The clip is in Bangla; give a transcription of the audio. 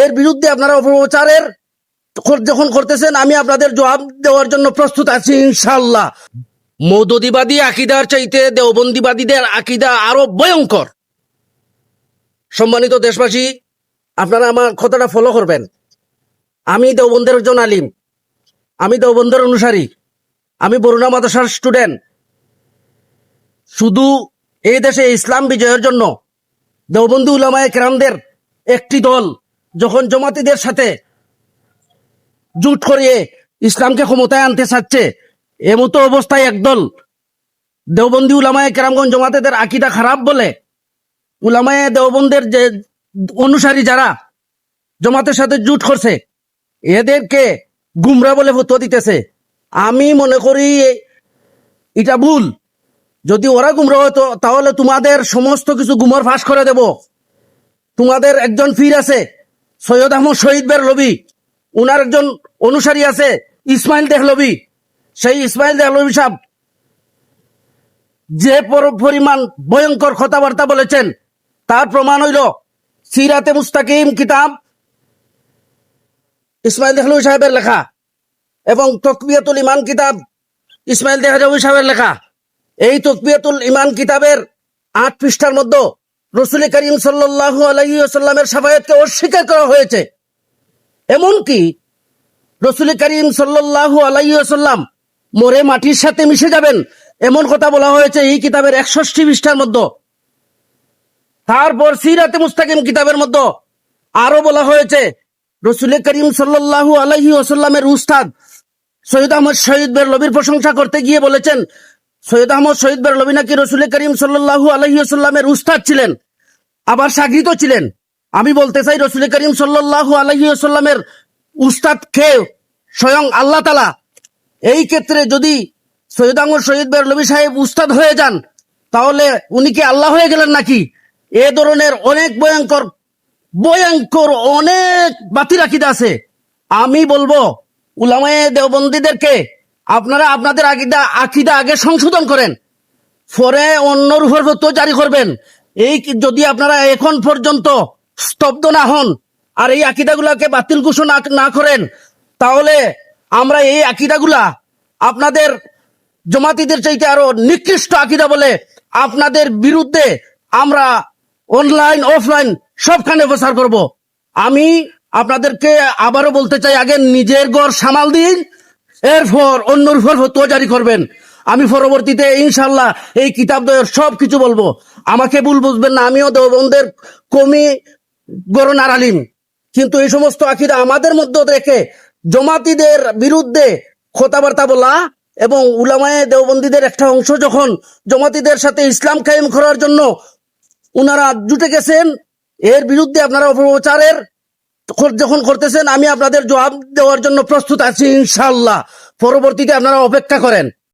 এর বিরুদ্ধে আপনারা অপপ্রচারের যখন করতেছেন, আমি আপনাদের জবাব দেওয়ার জন্য প্রস্তুত আছি ইনশাল্লাহ মৌদদিবাদী আকিদার চাইতে দেওবন্দিবাদীদের আকিদা আরও ভয়ঙ্কর। সম্মানিত দেশবাসী, আপনারা আমার কথাটা ফলো করবেন। আমি দেওবন্দের একজন আলিম। আমি দেওবন্দের অনুসারী। আমি বরুণা মাদ্রাসার স্টুডেন্ট শুধু এই দেশে ইসলাম বিজয়ের জন্য দেওবন্দি উলামায়ে কেরামদের একটি দল যখন জমাতিদের সাথে জুট করিয়ে ইসলামকে ক্ষমতায় আনতে চাচ্ছে এমতো অবস্থায় একদল দেওবন্দি উলামায়ে কেরামগঞ্জ জমাতেদের আকিদা খারাপ বলে, উলামায়ে দেওবন্দের যে অনুসারী যারা জমাতের সাথে জুট করছে, এদেরকে গুমরা বলে ফতোয়া দিতেছে। আমি মনে করি এটা ভুল। যদি ওরা গুমরা হতো, তাহলে তোমাদের সমস্ত কিছু গুমর ফাঁস করে দেব। তোমাদের একজন ফির আছে সৈয়দ আহমদ শহীদ বের লবি। উনার একজন অনুসারী আছে, ইসমাইল দেহলবি সেই ইসমাইল দেহলবি সাহেব যে পর- পরিমাণ ভয়ঙ্কর কথাবার্তা বলেছেন, তার প্রমাণ হইল সিরাতে মুস্তাকিম কিতাব ইসমাইল দেহলবি সাহেবের লেখা এবং তকবিয়াতুল ইমান কিতাব ইসমাইল দেহলবি সাহেবের লেখা। এই তকবিয়াতুল ইমান কিতাবের আট পৃষ্ঠার মধ্যে রসুল করিম সাল্লাহ আলাইসাল্লামের সাফায়াতকে অস্বীকার করা হয়েছে। এমনকি রসুল করিম সাল্লাহ আলাইসাল্লাম মরে মাটির সাথে মিশে যাবেন, এমন কথা বলা হয়েছে এই কিতাবের একষষ্টি পৃষ্ঠার মধ্যে। তারপর সিরাতে মুস্তাকিম কিতাবের মধ্যে আরও বলা হয়েছে, রসুল করিম সাল্লাহ আলাইহি উস্তাদ সৈয়দ আহমদ শহীদ বের লবির প্রশংসা করতে গিয়ে বলেছেন সৈয়দ আহমদ শহীদ বের লবি নাকি রসুল করিম সাল্লাহু আলহিউসাল্লামের উস্তাদ ছিলেন, আবার সাগরিত ছিলেন। আমি বলতে চাই রসুল করিম সাল্লাহু আলহিউসাল্লামের উস্তাদ খেয়ে স্বয়ং আল্লাহ তালা এই ক্ষেত্রে যদি সৈয়দ আহমদ শহীদ বের লবি সাহেব উস্তাদ হয়ে যান, তাহলে উনি কি আল্লাহ হয়ে গেলেন নাকি? এ ধরনের অনেক ভয়ঙ্কর ভয়ঙ্কর অনেক বাতিল আকিদা আছে। আমি বলব, উলামায়ে দেওবন্দীদেরকে আপনারা আপনাদের আকিদা আকিদা আগে সংশোধন করেন। পরে অন্য উপর ফতোয়া জারি করবেন। এই যদি আপনারা এখন পর্যন্ত স্তব্ধ না হন আর এই আকিদাগুলাকে বাতিল ঘোষণা না করেন, তাহলে আমরা এই আকিদাগুলা আপনাদের জমাতিদের চাইতে আরও নিকৃষ্ট আকিদা বলে আপনাদের বিরুদ্ধে আমরা অনলাইন, অফলাইন সবখানে প্রচার করব। আমি আপনাদেরকে আবারও বলতে চাই, আগে নিজের ঘর সামাল দিন এরপর অন্যর উপর ফতোয়া জারি করবেন। আমি পরবর্তীতে ইনশাল্লাহ এই কিতাব দয়ের সব কিছু বলব। আমাকে ভুল বুঝবেন না, আমিও দেওবন্দের কমি গরনার আলিম। কিন্তু এই সমস্ত আকিদা আমাদের মধ্যে রেখে জমাতিদের বিরুদ্ধে কথাবার্তা বলা এবং উলামায়ে দেওবন্দীদের একটা অংশ যখন জমাতিদের সাথে ইসলাম কায়েম করার জন্য উনারা জুটে গেছেন, এর বিরুদ্ধে আপনারা অপপ্রচারের যখন করতেছেন আমি আপনাদের জবাব দেওয়ার জন্য প্রস্তুত আছি ইনশাল্লাহ পরবর্তীতে আপনারা অপেক্ষা করেন।